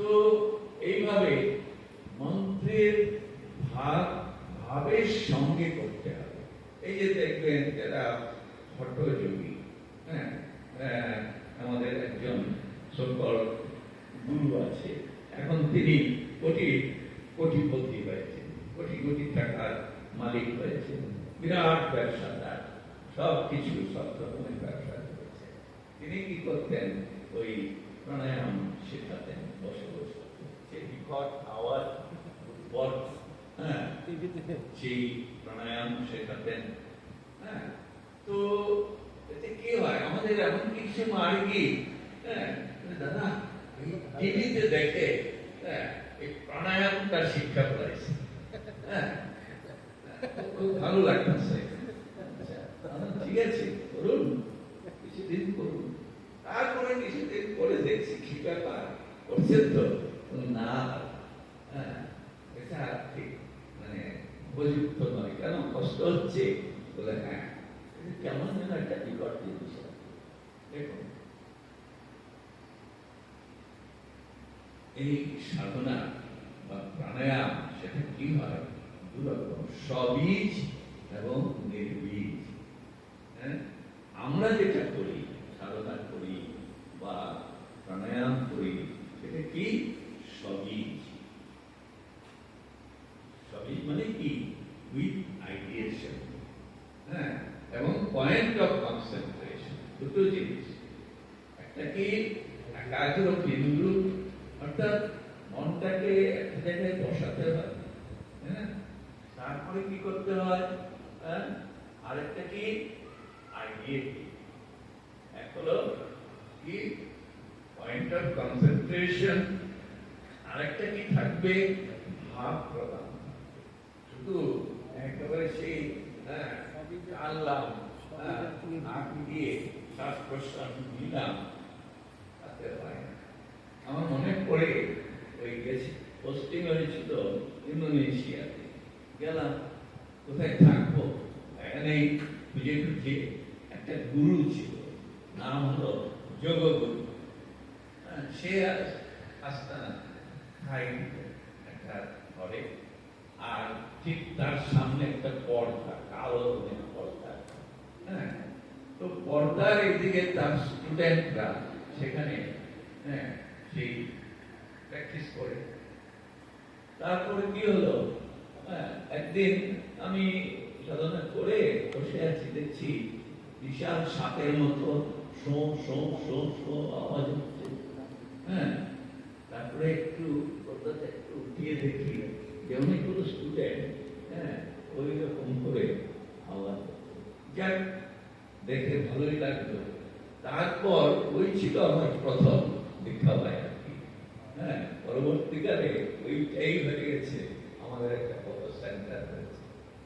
তো এইভাবে মন্ত্রের ভাব ভাবের সঙ্গে করতে হবে। এই যে দেখবেন যারা হটযোগী হ্যাঁ আমাদের একজন সকল গুরু আছে, এখন তিনি কোটি কোটিপতি হয়েছেন, কোটি কোটি টাকার মালিক হয়েছেন, বিরাট ব্যবসাদার সব কিছু সব রকমের ব্যবসা করেছে তিনি কি করতেন? ওই প্রাণায়াম শেখাতেন বসে বসে বিকট আওয়াজ হ্যাঁ। সেই প্রাণায়াম শেখাতেন হ্যাঁ। তো এতে কি হয়? আমাদের এমন কিছু মার কি? হ্যাঁ। দাদা টিভিতে দেখে হ্যাঁ এই প্রাণায়ামটা শিক্ষা করেছে হ্যাঁ খুব ভালো লাগতেছে আচ্ছা, আমার ঠিক আছে করুন কিছুদিন করুন তারপরে কিছুদিন করে দেখছি কি ব্যাপার করছেন তো না হ্যাঁ এটা ঠিক মানে উপযুক্ত নয় কেন কষ্ট হচ্ছে বলে হ্যাঁ এটা কেমন যেন একটা বিকট জিনিস দেখুন, এই সাধনা বা প্রাণায়াম সেটা কি হয়? দুরকম সবীজ এবং নির্বীজ। হ্যাঁ? আমরা যেটা করি, সাধনা করি বা প্রাণায়াম করি, সেটা কি? সবীজ। সবই মানে কি? উইথ আইডিয়েশন হ্যাঁ এবং পয়েন্ট অফ কনসেন্ট্রেশন দুটো জিনিস। একটা কি? একাগ্র বিন্দু অর্থাৎ মনটাকে একটা জায়গায় বসাতে হয় হ্যাঁ তারপরে কি করতে হয়? হ্যাঁ? আরেকটা কি? আইডিয়েটিভ এক হলো কি? পয়েন্ট অফ কনসেন্ট্রেশন আরেকটা কি থাকবে? ভাব প্রদান। শুধু একেবারে সেই হ্যাঁ আল্লাহ হ্যাঁ, দিয়ে। শ্বাস প্রশ্বাস নিলাম তাতে হয় না। আমার মনে পড়ে ওই গেছি পোস্টিং হয়েছিল ইন্দোনেশিয়াতে। গেলাম কোথায় থাকব? এখানেই খুঁজে খুঁজে একটা গুরু ছিল নাম হলো যোগগুরু। হ্যাঁ, সে আস- আস্তানা খাই একটা ঘরে। আর ঠিক তার সামনে একটা পর্দা কালো পর্দা। হ্যাঁ তো পর্দার এদিকে তার স্টুডেন্টরা সেখানে হ্যাঁ সেই প্র্যাকটিস করে। তারপরে কি হলো? হ্যাঁ, একদিন আমি সাধনা করে বসে আছি দেখছি বিশাল সাপের মতো শো শো শো শো আওয়াজ হচ্ছে। হ্যাঁ তারপরে একটু পর্দাটা একটু উঠিয়ে দেখি যে অনেকগুলো স্টুডেন্ট হ্যাঁ ওই রকম করে আওয়াজ যাক দেখে ভালোই লাগল। তারপর ওই ছিল আমার প্রথম দীক্ষা পাই আর কি হ্যাঁ পরবর্তীকালে ওইটাই হয়ে গেছে, আমাদের একটা কত সেন্টার হয়েছে।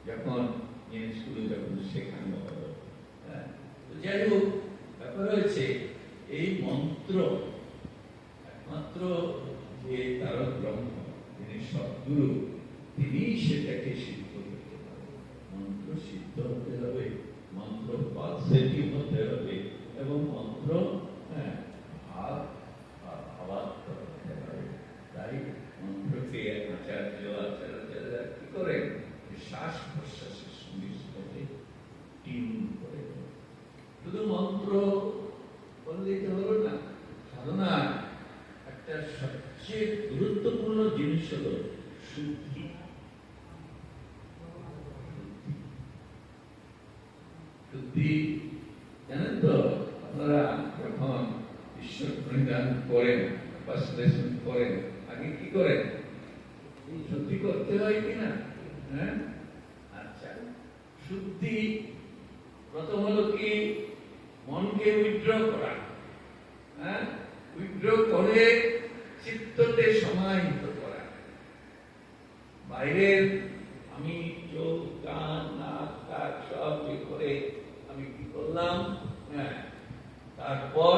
যখন জিনিসগুলো যখন শেখানো হলো হ্যাঁ যাই হোক, ব্যাপার হয়েছে, এই মন্ত্র, একমাত্র যে তারক ব্রহ্ম যিনি সদ্গুরু তিনি সেটাকে সিদ্ধ করতে পারেন মন্ত্র সিদ্ধ হতে হবে মন্ত্র পজিটিভ হতে হবে এবং মন্ত্র হ্যাঁ ভাব বা ভাবাত্মক হতে হবে তাই মন্ত্রকে আচার্য আচার্যরা কি করেন যে শ্বাস প্রশ্বাসের সঙ্গে সাথে টিম করে দেন। শুধু মন্ত্র বললেই তো হলো না সাধনা একটা সবচেয়ে গুরুত্বপূর্ণ জিনিস হলো শুদ্ধি। শুদ্ধি জানেন তো, আপনারা যখন ঈশ্বর প্রণিধান করেন বা শ্লেষণ করেন, আগে কি করেন? শুদ্ধি করতে হয় কিনা হ্যাঁ? আচ্ছা শুদ্ধি প্রথম হলো কি? মনকে উইথড্র করা। হ্যাঁ? উইথড্র করে চিত্ততে সমাহিত করা বাইরের আমি চোখ কান নাক কাক সব ইয়ে করে আমি কি করলাম হ্যাঁ তারপর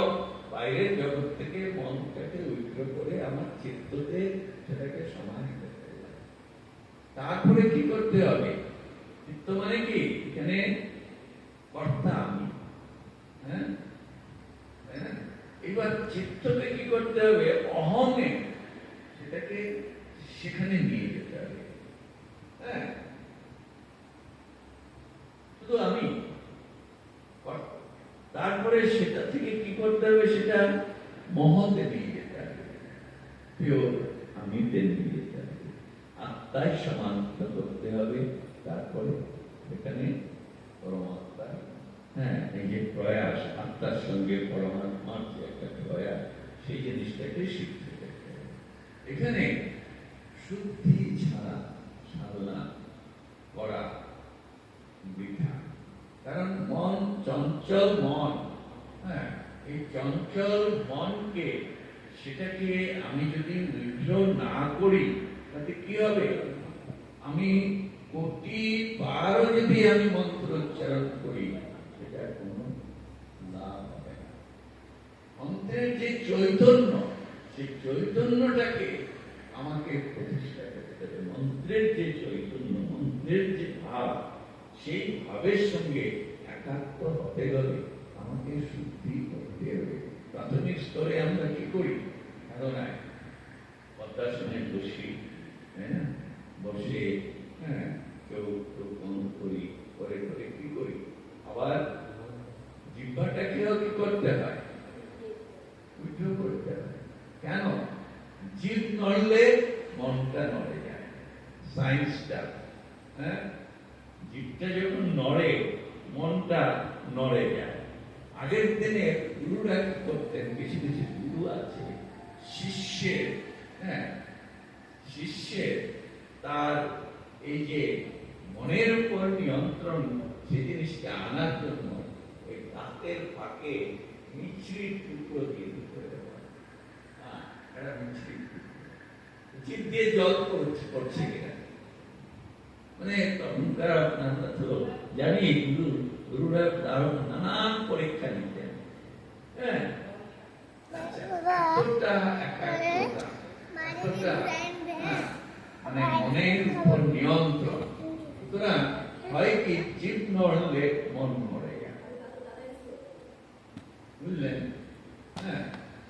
বাইরের জগৎ থেকে মনটাকে উইথড্র করে আমার চিত্ততে সেটাকে সমাহিত করলাম তারপরে কি করতে হবে? চিত্ত মানে কি? এখানে কর্তা আমি। হ্যাঁ? তাই এবার চিত্তকে কি করতে হবে? অহমে সেটাকে সেখানে নিয়ে যেতে হবে। হ্যাঁ? শুধু আমি। তারপরে সেটা থেকে কি করতে হবে? সেটা মহতে নিয়ে যেতে হবে। পিওর আমিতে নিয়ে আত্মায় সমানতা করতে হবে। তারপরে এখানে পরমাত্মা। হ্যাঁ এই যে প্রয়াস, আত্মার সঙ্গে পরমাত্মার যে একটা প্রয়াস, সেই জিনিসটাকে শিখতে এখানে শুদ্ধি ছাড়া সাধনা করা বৃথা। কারণ মন চঞ্চল মন। হ্যাঁ এই চঞ্চল মনকে সেটাকে আমি যদি নিগ্রহ না করি, তাতে কি হবে? আমি কোটি বারও যদি আমি মন্ত্র উচ্চারণ করি, সেটা কোনো লাভ হবে না। মন্ত্রের যে চৈতন্য, সেই চৈতন্যটাকে আমাকে প্রতিষ্ঠা করতে হবে। মন্ত্রের যে চৈতন্য, মন্ত্রের যে ভাব, সেই ভাবের সঙ্গে একাত্ম হতে গেলে আমাকে শুদ্ধি করতে হবে। প্রাথমিক স্তরে আমরা কি করি সাধনায় পদ্মাসনে বসি তাই না বসে হ্যাঁ কেউ কেউ বন্ধ করি করে করে কি করি আবার জিহ্বাটাকেও কি করতে হয় উঠেও করতে হয় কেন জীব নড়লে মনটা নড়ে যায় সায়েন্সটা হ্যাঁ জীবটা যখন নড়ে মনটা নড়ে যায় আগের দিনে গুরুরা কি করতেন কিছু কিছু গুরু আছে শিষ্যের হ্যাঁ শিষ্যের তার এই যে মনের উপর নিয়ন্ত্রণ সে জিনিসটা আনার জন্য ওই দাঁতের ফাঁকে মিছরি টুকরো দিয়ে দিতে হ্যাঁ। পড়ছে কিনা? মানে তো জানি গুরু গুরুরা নানান পরীক্ষা নিতেন। হ্যাঁ আচ্ছা, এতটা একাগ্রতা, এতটা, হ্যাঁ, মানে মনের উপর নিয়ন্ত্রণ সুতরাং হয় কি জীব নড়লে মন নড়ে যায় বুঝলেন হ্যাঁ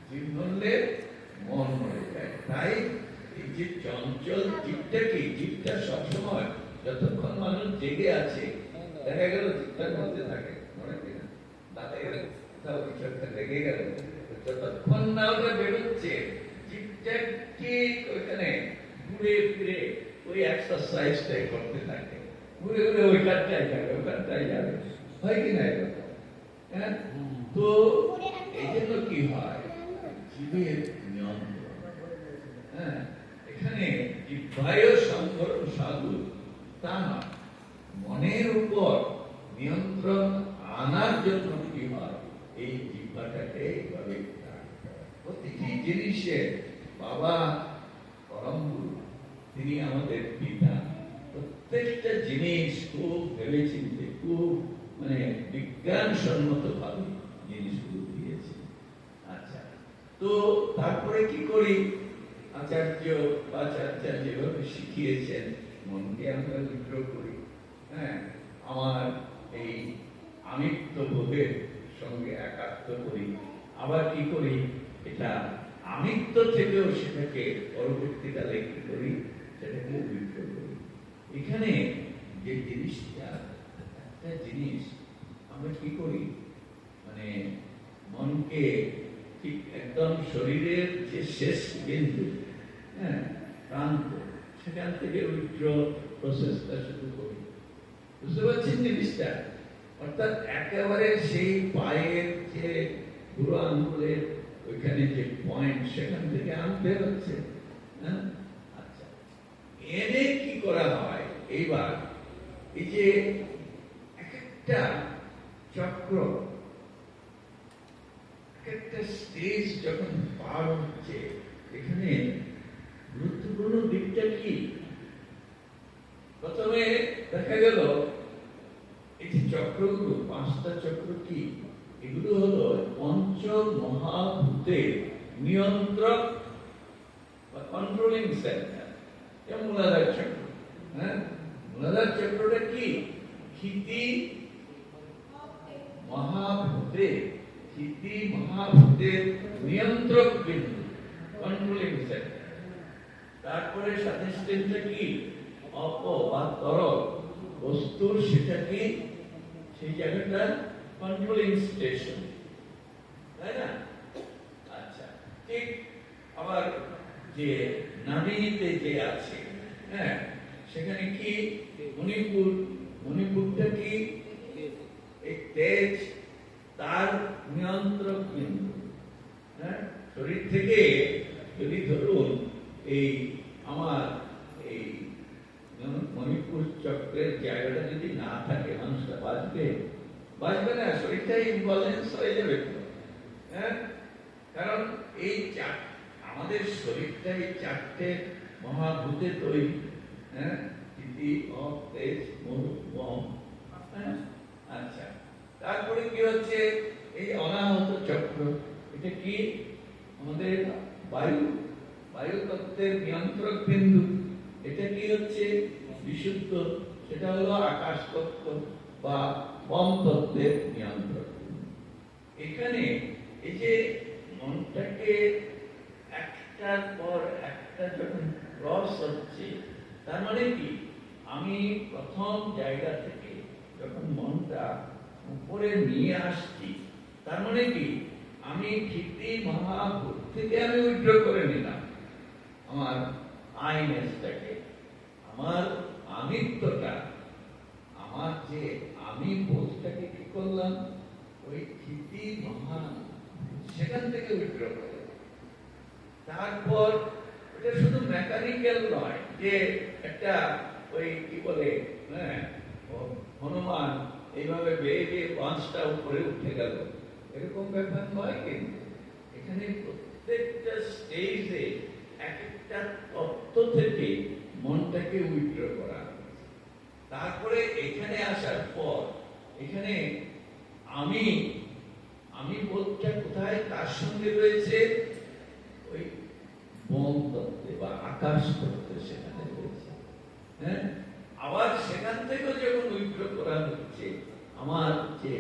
জীব নড়লে মন নড়ে যায় তাই এই যে চঞ্চল জীবটা জীবটা সবসময় যতক্ষণ মানুষ জেগে আছে দেখা গেল জীবটার মধ্যে থাকে মনে কিনা দাঁতে গেলে কোথাও কিছু একটা লেগে গেল। যতক্ষণ না ওটা বেরোচ্ছে ঠিক ওইখানে ঘুরে ফিরে ওই এক্সারসাইজটাই করতে থাকে। ঘুরে ঘুরে ওইখানটাই যাবে ওইখানটাই যাবে। হয় কি না হ্যাঁ? তো এই জন্য কি হয়? জীবের নিয়ন্ত্রণ হ্যাঁ এখানে জিহ্বায় সংবরণ সাধু তা না মনের উপর নিয়ন্ত্রণ আনার জন্য কি হয় এই জিহ্বাটাকে এইভাবে রাখতে হয়। প্রতিটি জিনিসে বাবা পরম গুরু তিনি আমাদের পিতা প্রত্যেকটা জিনিস খুব ভেবেচিন্তে খুব মানে বিজ্ঞানসম্মত ভাবে জিনিসগুলো দিয়েছে। আচ্ছা তো তারপরে কি করি? আচার্য আচার্য যেভাবে শিখিয়েছেন, মনকে আমরা বিগ্রহ করি। হ্যাঁ আমার এই আমিত্ব বোধের সঙ্গে একাত্ম করি। আবার কি করি? এটা আমিত্ব থেকেও সেটাকে পরবর্তীকালে কি করি? সেটাকে বিগ্রহ করি। এখানে যে জিনিসটা একটা জিনিস আমরা কি করি? মানে মনকে ঠিক একদম শরীরের যে শেষ বিন্দু হ্যাঁ প্রান্ত, সেখান থেকে উইথড্র প্রসেসটা শুরু করি। বুঝতে পারছেন জিনিসটা? অর্থাৎ একেবারে সেই পায়ের যে বুড়ো আঙ্গুলের ওইখানে যে পয়েন্ট সেখান থেকে আনতে হচ্ছে হ্যাঁ? আচ্ছা। এনে কি করা হয়? এইবার এই যে এক একটা চক্র, এক একটা স্টেজ যখন পার হচ্ছে, এখানে গুরুত্বপূর্ণ দিকটা কি? প্রথমে দেখা গেল, এই যে চক্রগুলো, পাঁচটা চক্র কি? এগুলো হলো পঞ্চ মহাভূতের নিয়ন্ত্রক বা কন্ট্রোলিং সেন্টার যেমন চক্র হ্যাঁ? মূলাধার চক্রটা কি? ক্ষিতি মহাভূতের ক্ষিতি মহাভূতের নিয়ন্ত্রক বিন্দু কন্ট্রোলিং সেন্টার তারপরে স্বাধিষ্ঠানটা কি? অপ বা তরল বস্তুর সেটা কি? সেই জায়গাটা কন্ট্রোলিং স্টেশন তাই না? আচ্ছা ঠিক আবার যে নাবিতে যে আছে হ্যাঁ সেখানে কি? মণিপুর। মণিপুরটা কি? এই তেজ, তার নিয়ন্ত্রক হ্যাঁ? শরীর থেকে যদি ধরুন, এই আমার এই মণিপুর চক্রের জায়গাটা যদি না থাকে, মানুষটা বাঁচবে? বাঁচবে না শরীরটা ইম্বলেন্স হয়ে যাবে হ্যাঁ? কারণ এই চার আমাদের শরীরটা এই চারটে মহাভূতে তৈরি। হ্যাঁ? আচ্ছা। তারপরে কি হচ্ছে? এই অনাহত চক্র, এটা কি? আমাদের বায়ু বায়ু তত্ত্বের নিয়ন্ত্রক বিন্দু। এটা কি হচ্ছে? বিশুদ্ধ। সেটা হলো আকাশ তত্ত্ব বা বম তত্ত্বের নিয়ন্ত্রক। এখানে এই যে মনটাকে একটার পর একটা যখন ক্রস হচ্ছে তার মানে কি? আমি প্রথম জায়গা থেকে যখন মনটা উপরে নিয়ে আসছি, তার মানে কি? আমি ঠিকই মহাভূত থেকে আমি উইথড্র করে নিলাম। আমার আইনেসটাকে আমার আমিত্বটা, আমার যে আমি বোধটাকে কি করলাম? ওই ক্ষিতি মহা সেখান থেকে উইথড্র করে। তারপর এটা শুধু মেকানিক্যাল নয়, যে একটা ওই কি বলে হ্যাঁ হনুমান এইভাবে বেয়ে বেয়ে পাঁচটা উপরে উঠে গেল। এরকম ব্যাপার নয় কিন্তু। এখানে প্রত্যেকটা স্টেজে এক একটা তত্ত্ব থেকে মনটাকে উইথড্র করা। তারপরে এখানে আসার পর, এখানে আমি আমি বোধটা কোথায়? তার সঙ্গে রয়েছে? ওই বম তত্ত্বে বা আকাশ তত্ত্বে সেখানে। হ্যাঁ? আবার সেখান থেকেও যখন উইথড্র করা হচ্ছে, আমার যে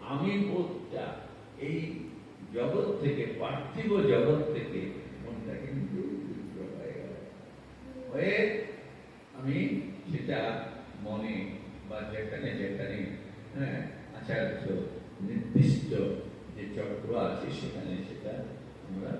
আমি বোধটা এই জগৎ থেকে, পার্থিব জগৎ থেকে মনটা কিন্তু উইথড্র হয়ে গেল। হয়ে আমি সেটা মনে বা যেখানে যেখানে হ্যাঁ আচার্য নির্দিষ্ট যে চক্র আছে, সেখানে সেটা আমরা